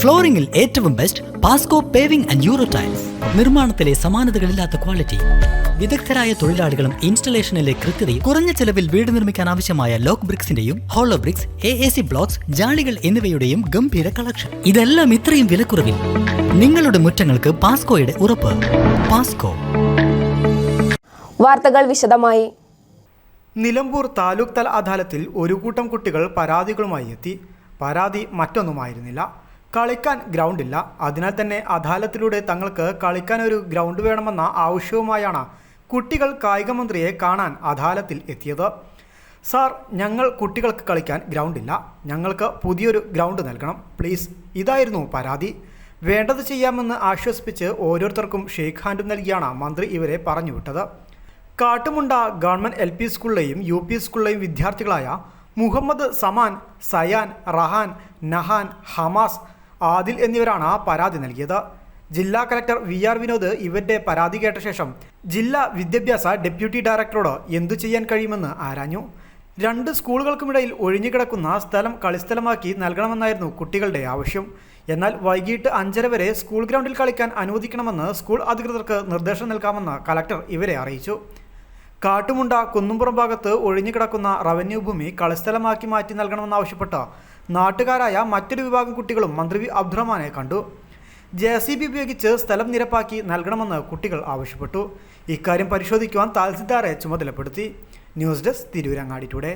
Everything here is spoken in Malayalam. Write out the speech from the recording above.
ഫ്ലോറിംഗിൽ ഏറ്റവും best Pasco paving and euro tiles നിർമ്മാണത്തിലെ സമാനതകളില്ലാത്ത ക്വാളിറ്റി വിദഗ്ധരായ തൊഴിലാളികളും ഇൻസ്റ്റലേഷനിലെ കൃത്യതയും കുറഞ്ഞ ചെലവിൽ വീട് നിർമ്മിക്കാൻ ആവശ്യമായ lock ബ്രിക്സിന്റെയും hollow bricks A A C blocks ജാളികൾ എന്നിവയുടെയും ഗംഭീര കളക്ഷൻ ഇതെല്ലാം ഇത്രയും വിലക്കുറവിൽ. നിങ്ങളുടെ മുറ്റങ്ങൾക്ക് പാസ്കോയുടെ ഉറപ്പ്. പാസ്കോ വാർത്തകൾ വിശദമായി. നിലമ്പൂർ താലൂക്ക് തല അദാലത്തിൽ ഒരു കൂട്ടം കുട്ടികൾ പരാതികളുമായി എത്തി. പരാതി മറ്റൊന്നുമായിരുന്നില്ല. കളിക്കാൻ ഗ്രൗണ്ടില്ല. അതിനാൽ തന്നെ അദാലത്തിലൂടെ തങ്ങൾക്ക് കളിക്കാൻ ഒരു ഗ്രൗണ്ട് വേണമെന്ന ആവശ്യവുമായാണ് കുട്ടികൾ കായിക മന്ത്രിയെ കാണാൻ അദാലത്തിൽ എത്തിയത്. സാർ ഞങ്ങൾ കുട്ടികൾക്ക് കളിക്കാൻ ഗ്രൗണ്ടില്ല. ഞങ്ങൾക്ക് പുതിയൊരു ഗ്രൗണ്ട് നൽകണം. പ്ലീസ് ഇതായിരുന്നു പരാതി. വേണ്ടത് ചെയ്യാമെന്ന് ആശ്വസിപ്പിച്ച് ഓരോരുത്തർക്കും ഷെയ്ഖ് ഹാൻഡ് നൽകിയാണ് മന്ത്രി ഇവരെ പറഞ്ഞുവിട്ടത്. കാട്ടുമുണ്ട ഗവൺമെന്റ് എൽ പി സ്കൂളിലെയും യു പി സ്കൂളിലെയും വിദ്യാർത്ഥികളായ മുഹമ്മദ് സമാൻ സയാൻ റഹാൻ നഹാൻ ഹമാസ് ആദിൽ എന്നിവരാണ് പരാതി നൽകിയത്. ജില്ലാ കലക്ടർ വി ആർ വിനോദ് ഇവരുടെ പരാതി കേട്ട ശേഷം ജില്ലാ വിദ്യാഭ്യാസ ഡെപ്യൂട്ടി ഡയറക്ടറോട് എന്തു ചെയ്യാൻ കഴിയുമെന്ന് ആരാഞ്ഞു. രണ്ട് സ്കൂളുകൾക്കുമിടയിൽ ഒഴിഞ്ഞുകിടക്കുന്ന സ്ഥലം കളിസ്ഥലമാക്കി നൽകണമെന്നായിരുന്നു കുട്ടികളുടെ ആവശ്യം. എന്നാൽ വൈകിട്ട് അഞ്ചര വരെ സ്കൂൾ ഗ്രൗണ്ടിൽ കളിക്കാൻ അനുവദിക്കണമെന്ന് സ്കൂൾ അധികൃതർക്ക് നിർദ്ദേശം നൽകാമെന്ന് കലക്ടർ ഇവരെ അറിയിച്ചു. കാട്ടുമുണ്ട കുന്നുംപുറം ഭാഗത്ത് ഒഴിഞ്ഞുകിടക്കുന്ന റവന്യൂ ഭൂമി കളിസ്ഥലമാക്കി മാറ്റി നൽകണമെന്നാവശ്യപ്പെട്ട് നാട്ടുകാരായ മറ്റൊരു വിഭാഗം കുട്ടികളും മന്ത്രി വി. അബ്ദുറഹ്മാനെ കണ്ടു. ജെ സി ബി ഉപയോഗിച്ച് സ്ഥലം നിരപ്പാക്കി നൽകണമെന്ന് കുട്ടികൾ ആവശ്യപ്പെട്ടു. ഇക്കാര്യം പരിശോധിക്കുവാൻ തഹസിൽദാറെ ചുമതലപ്പെടുത്തി. News desk Tirurangadi today